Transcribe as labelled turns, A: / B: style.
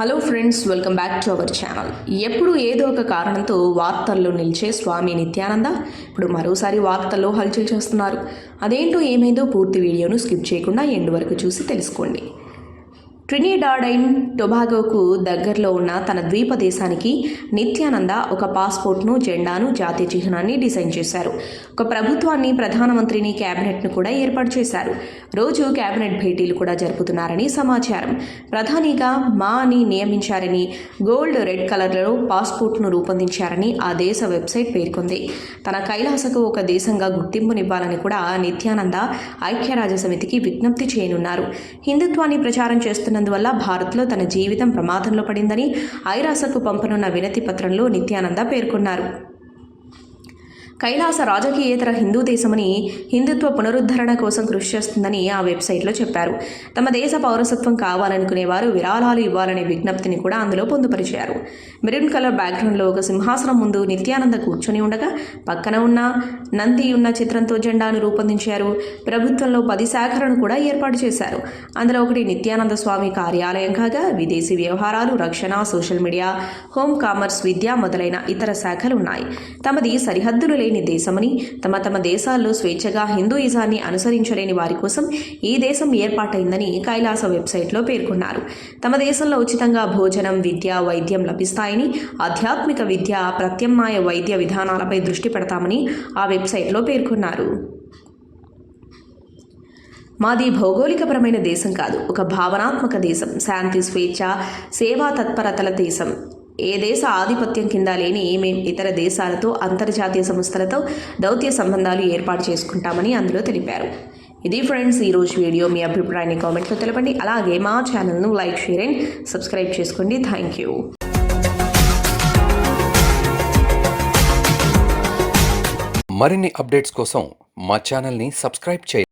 A: Hello friends welcome back to our channel ఎప్పుడు ఏదో ఒక కారణంతో వార్తల్లో నిలిచే స్వామి నిత్యానంద ఇప్పుడు మరోసారి వార్తల్లో హల్చల్ చేస్తున్నారు. అదేంటో ఏమైందో పూర్తి వీడియోను స్కిప్ చేయకుండా ఎండ్ వరకు చూసి తెలుసుకోండి. ట్రినిడాడ్ అండ్ టొబాగోకు దగ్గరలో ఉన్న తన ద్వీప దేశానికి నిత్యానంద ఒక పాస్పోర్ట్ను జెండాను జాతీయ చిహ్నాన్ని డిజైన్ చేశారు. ఒక ప్రభుత్వాన్ని ప్రధానమంత్రిని కేబినెట్ను కూడా ఏర్పాటు చేశారు. రోజు కేబినెట్ భేటీలు కూడా జరుపుతున్నారని సమాచారం. ప్రధానిగా మా అని నియమించారని గోల్డ్ రెడ్ కలర్లో పాస్పోర్ట్ను రూపొందించారని ఆ దేశ వెబ్సైట్ పేర్కొంది. తన కైలాసకు ఒక దేశంగా గుర్తింపునివ్వాలని కూడా నిత్యానంద ఐక్యరాజ్య సమితికి విజ్ఞప్తి చేయనున్నారు. హిందుత్వాన్ని ప్రచారం చేస్తున్న చేస్తున్నందువల్ల భారత్లో తన జీవితం ప్రమాదంలో పడిందని ఐరాసకు పంపనున్న వినతి పత్రంలో నిత్యానంద పేర్కొన్నారు. కైలాస రాజకీయేతర హిందూ దేశమని హిందుత్వ పునరుద్ధరణ కోసం కృషి చేస్తుందని ఆ వెబ్సైట్లో చెప్పారు. తమ దేశ పౌరసత్వం కావాలనుకునే వారు విరాళాలు ఇవ్వాలనే విజ్ఞప్తిని కూడా అందులో పొందుపరిచారు. మెరూన్ కలర్ బ్యాక్గ్రౌండ్లో ఒక సింహాసనం ముందు నిత్యానంద కూర్చొని ఉండగా పక్కన ఉన్న నంది ఉన్న చిత్రంతో జెండాను రూపొందించారు. ప్రభుత్వంలో పది శాఖలను కూడా ఏర్పాటు చేశారు. అందులో ఒకటి నిత్యానంద స్వామి కార్యాలయం కాగా విదేశీ వ్యవహారాలు రక్షణ సోషల్ మీడియా హోమ్ కామర్స్ విద్య మొదలైన ఇతర శాఖలు ఉన్నాయి. తమది సరిహద్దులు లేని దేశమని తమ తమ దేశాల్లో స్వేచ్ఛగా హిందూయిజాన్ని అనుసరించలేని వారి కోసం ఈ దేశం ఏర్పాటైందని కైలాస వెబ్సైట్లో పేర్కొన్నారు. తమ దేశంలో ఉచితంగా భోజనం విద్య వైద్యం లభిస్తాయని ఆధ్యాత్మిక విద్య ప్రత్యామ్నాయ వైద్య విధానాలపై దృష్టి పెడతామని ఆ వెబ్సైట్లో పేర్కొన్నారు. మాది భౌగోళికపరమైన దేశం కాదు ఒక భావనాత్మక దేశం. శాంతి స్వేచ్ఛ సేవా తత్పరతల దేశం. ఏ దేశ ఆధిపత్యం కింద లేని మేం ఇతర దేశాలతో అంతర్జాతీయ సంస్థలతో దౌత్య సంబంధాలు ఏర్పాటు చేసుకుంటామని అందులో తెలిపారు. ఇది ఫ్రెండ్స్ ఈరోజు వీడియో మీ అభిప్రాయాన్ని కామెంట్లో తెలపండి. అలాగే మా ఛానల్ను లైక్ షేర్ అండ్ సబ్స్క్రైబ్ చేసుకోండి. Thank you.
B: మరిన్ని అప్డేట్స్ కోసం మా ఛానల్ని సబ్స్క్రైబ్ చేయండి.